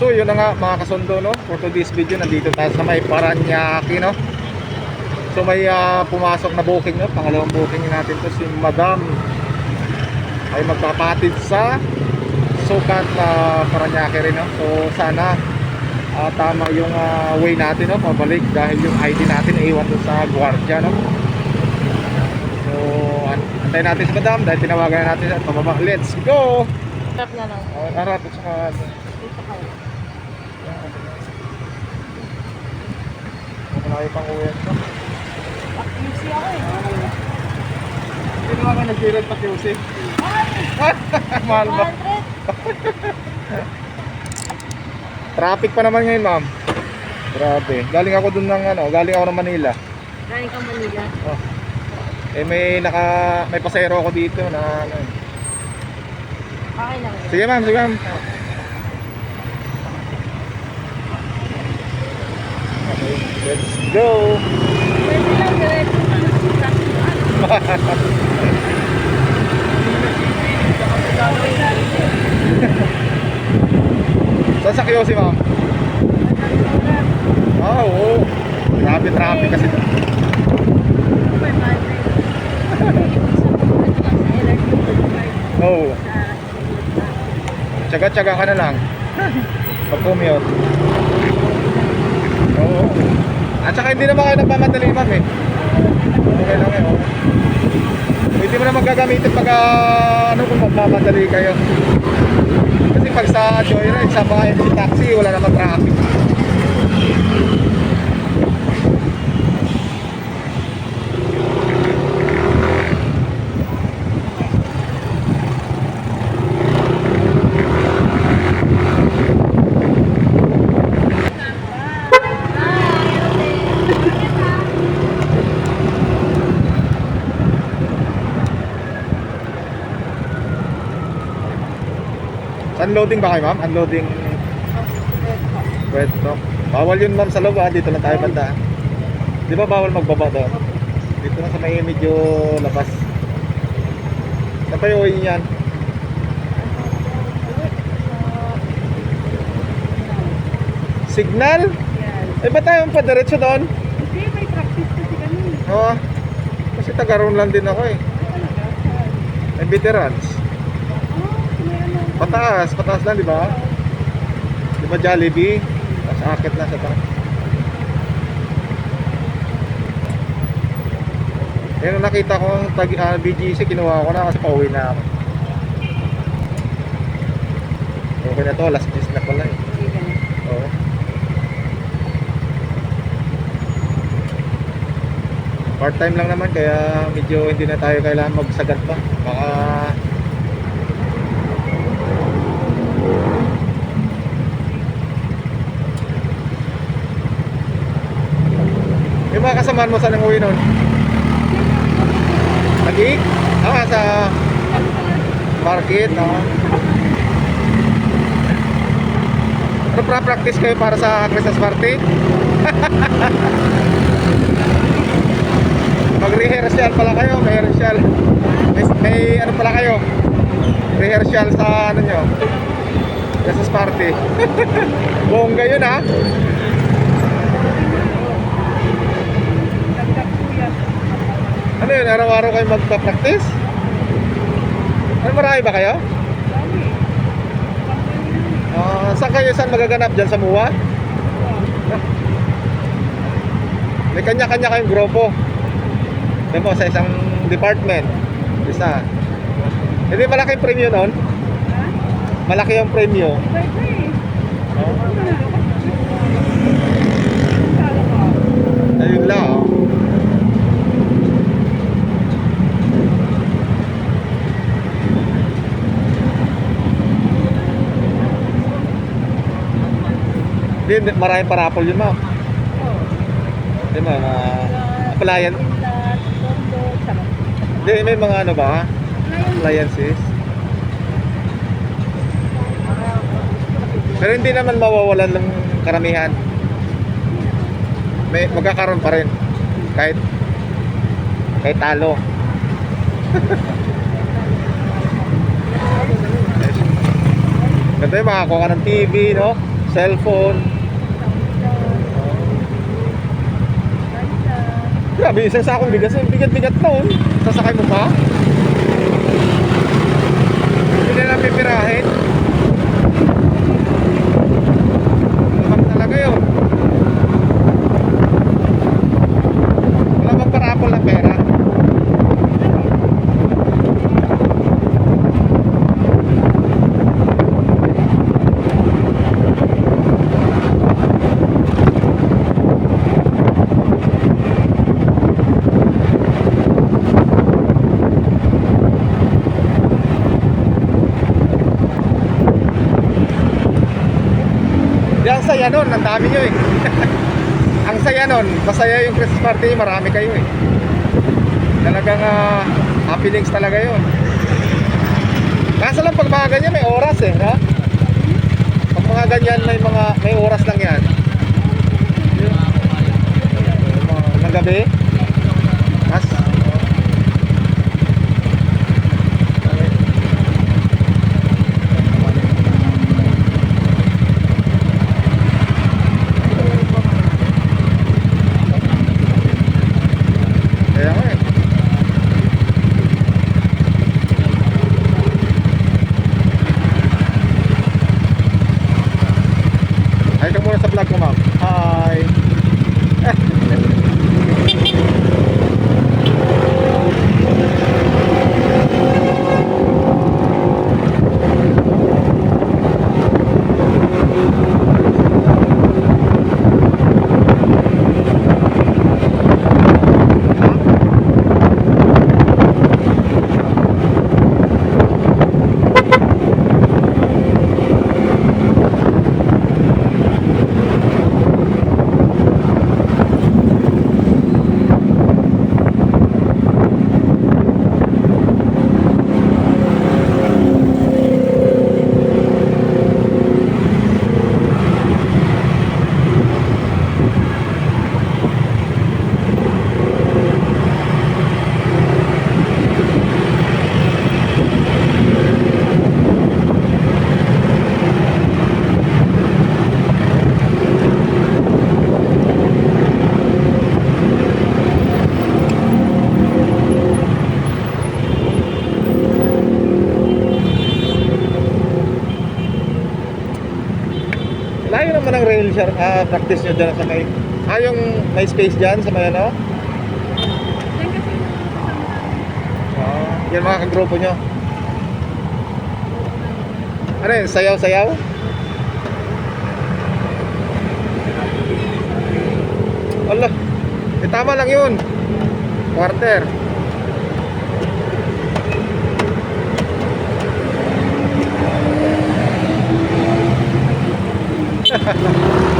So yun na nga mga kasundo no? For today's video nandito tayo sa may Paranaque no? So may ah, pumasok na booking no? Pangalawang booking natin to si Madam Ay magpapatid sa Sukat na Paranaque rin no? So sana ah, tama yung ah, way natin no? Pabalik dahil yung ID natin iwan doon sa gwardiya no? So an- antayin natin si Madam dahil tinawagan na natin sa pababa. Let's go! Sarap na lang. Uh, harap at saka ano, Dito kayo. Malayo pang uwi ito. QC ako eh. Hindi naman ako nag-pirate pa QC. Mahal ba? 100. Traffic pa naman ngayon, ma'am. Grabe. Galing ako dun ng ano, galing ako ng Manila. Galing kang Manila. Oh. Eh may naka may pasero ako dito na ano. Okay lang. Sige, ma'am, sige, ma'am. Okay, let's go. Pwede lang diretso. Saan sa QC, ma'am? Ah, oo. Grabe traffic kasi. Oo. Oh, tsaga-tsaga ka na lang. Pag-commute. Oo. At saka hindi naman kayo nagmamadali, ma'am eh. Okay lang eh. oh. Hindi mo na magagamitin pag ah, ano kung magmamadali kayo. Kasi pag sa joyride, sa mga MC taxi, wala naman traffic. Unloading ba kayo, ma'am? Unloading Pwesto. Bawal yun, ma'am, sa loob, ah. Dito lang tayo banda. Di ba bawal magbaba doon? Dito na sa may medyo labas. Saan pa yung uwi niyan? Signal? Yan. Eh, ba't tayo pa diretso doon? Hindi, may practice kasi kami. Oo. Kasi taga-roon lang din ako eh. May veterans. Pataas, pataas lang, di ba? Di ba Jollibee? Tapos akit lang sa taas. Yan ang nakita ko ang tag, ah, BGC, kinuha ko na kasi pauwi na ako. Okay na to, last days na pala eh. Oo. Part time lang naman kaya medyo hindi na tayo kailangan magsagad pa. Baka Kasamaan mo saan ang uwi nun? Nag-iik? Ah, sa market, ah. Ano pra-practice kayo para sa Christmas party? Mag-rehearsal pala kayo, may rehearsal. May, may ano pala kayo? Rehearsal sa ano nyo? Christmas party. Bongga yun ha? Dagdag po yan. Ano yun, araw-araw kayo magpa-practice? Ano marami ba kayo? Dami. Ah, saan kayo, saan magaganap? Diyan sa MUA? May kanya-kanya kayong grupo. Di mo, sa isang department. Isa. Hindi malaki yung premyo noon? Malaki yung premyo. Ayun lang. oh. Hindi, hindi, maraming parapol yun, ma'am. Oh. Hindi, ma'am. Uh, appliance. Hindi, may mga ano ba? Appliances. Pero hindi naman mawawalan ng karamihan. May magkakaroon pa rin. Kahit kahit talo. Yung makakuha ka ng TV, no? cellphone. Grabe, isang sakong bigas. Ang bigat-bigat na oh. Sasakay mo pa? Hindi na pipirahin. Lamang talaga yun. Wala bang parapol na pera? Di, ang saya nun, ang dami nyo eh. ang saya nun, masaya yung Christmas party, marami kayo eh. Talagang ah, happenings talaga yun. Kaso lang pag mga ganyan may oras eh, ha? Pag mga ganyan may mga may oras lang yan. Yung Ng gabi. Mas Kaya nga eh. Hi ka muna sa vlog ko, ma'am. Hi. Layo rail share, ah, practice nyo dyan sa may... Ah, yung may space dyan sa may ano? Ah, yan mga kagrupo nyo. Ano yun, sayaw-sayaw? Wala. Eh, tama lang yun. Quarter. Ha, ha, ha.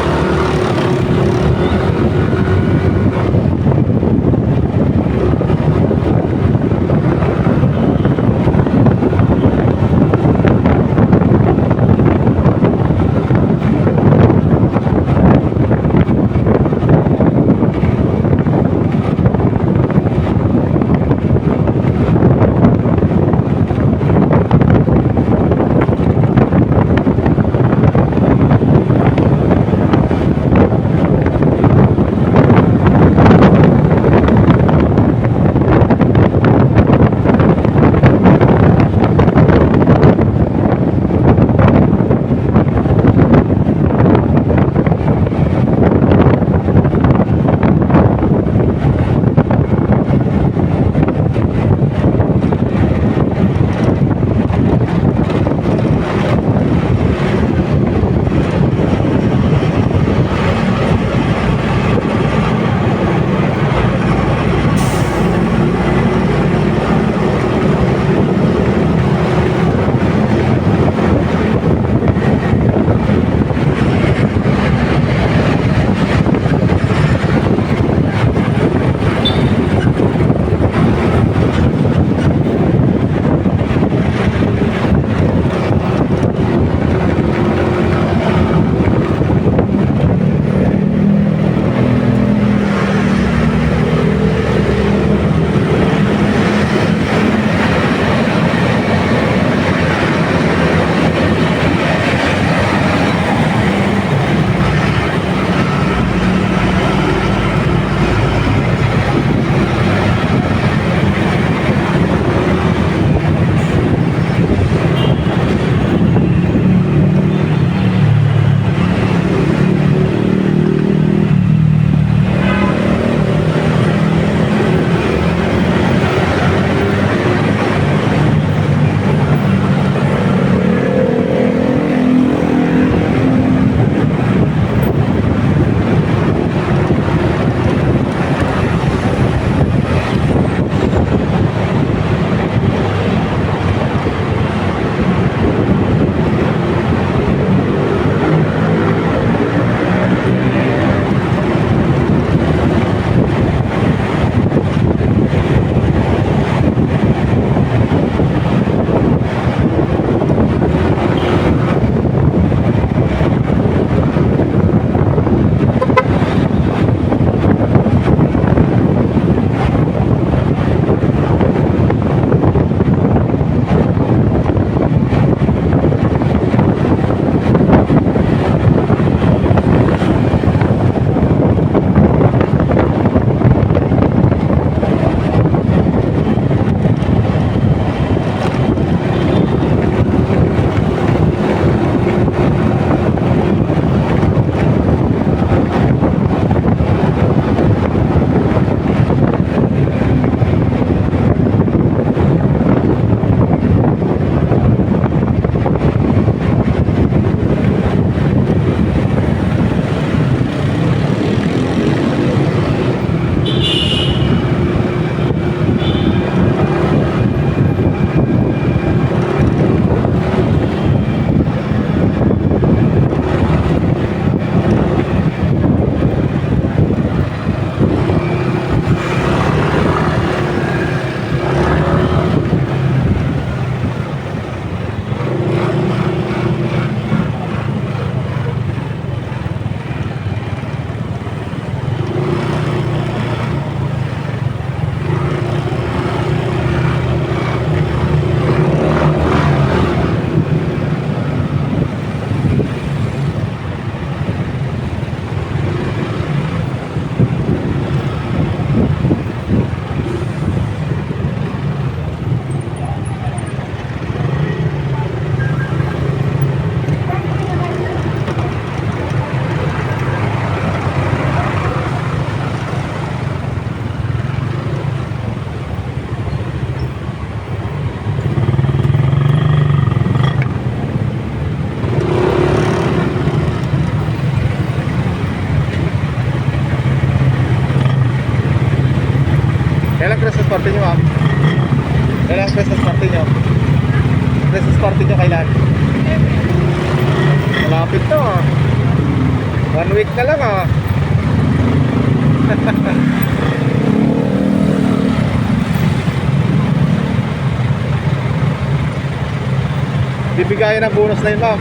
Bibigayan ng bonus na yun ma'am.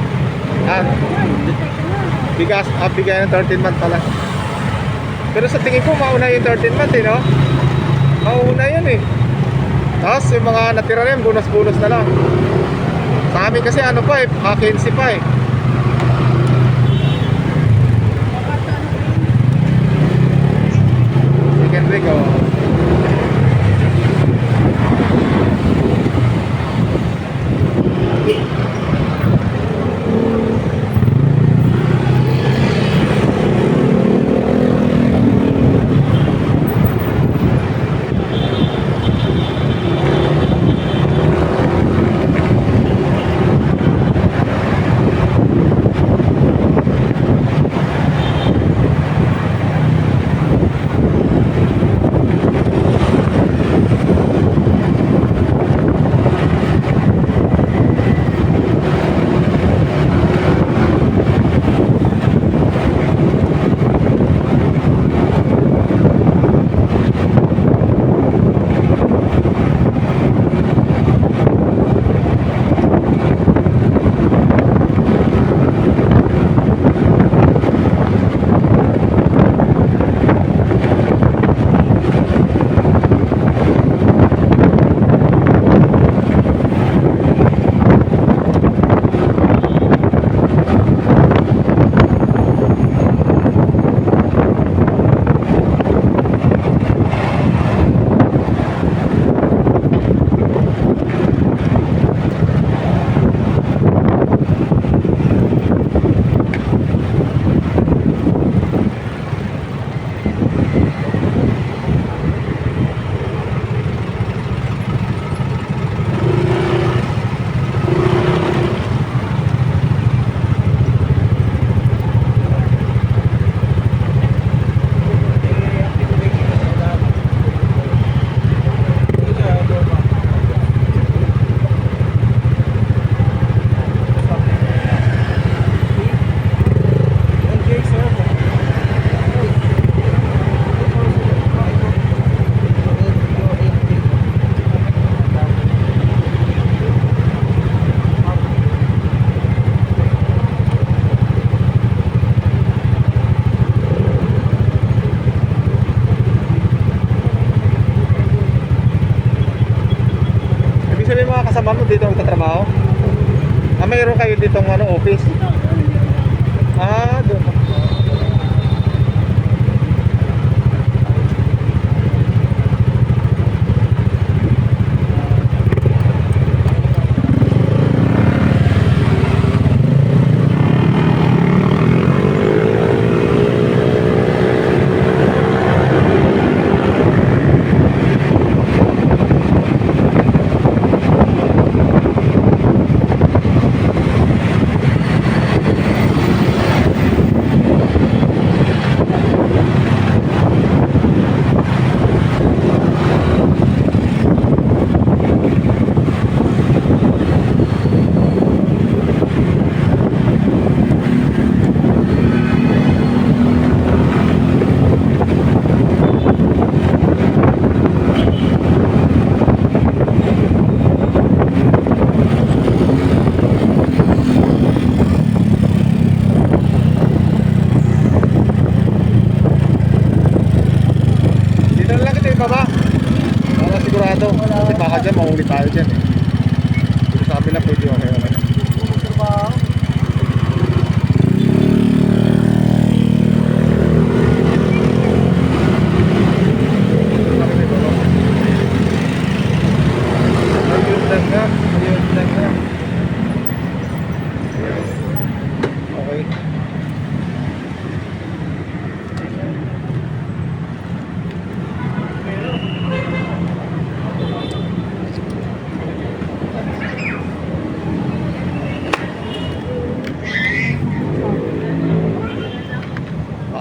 Ah, bigas, ah, bigayan ng 13 month pala. Pero sa tingin ko mauna yung 13 month eh no? Mauna yun eh. Tapos yung mga natira rin, bonus-bonus na lang. Sa amin kasi ano pa eh, vacancy pa eh. 上川。Dito magtatrabaho? Ah, mayroon kayo dito ano, office? Ah, doon. Dito ibaba. Para sigurado. Kasi baka dyan, mahuli tayo dyan eh. Dito sa kabila pwede okay okay. Ayun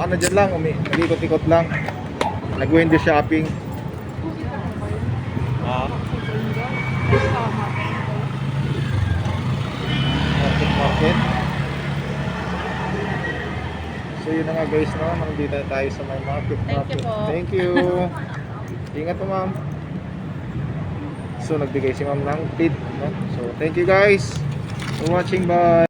ano dyan lang, umi, nag-ikot-ikot lang. Nag-window shopping. Ah. Market, market. So yun na nga guys, no? Nandito tayo sa may market, market. Thank you. Thank you. Ingat po ma'am. So nagbigay si ma'am ng tip, no? So thank you guys for watching. Bye.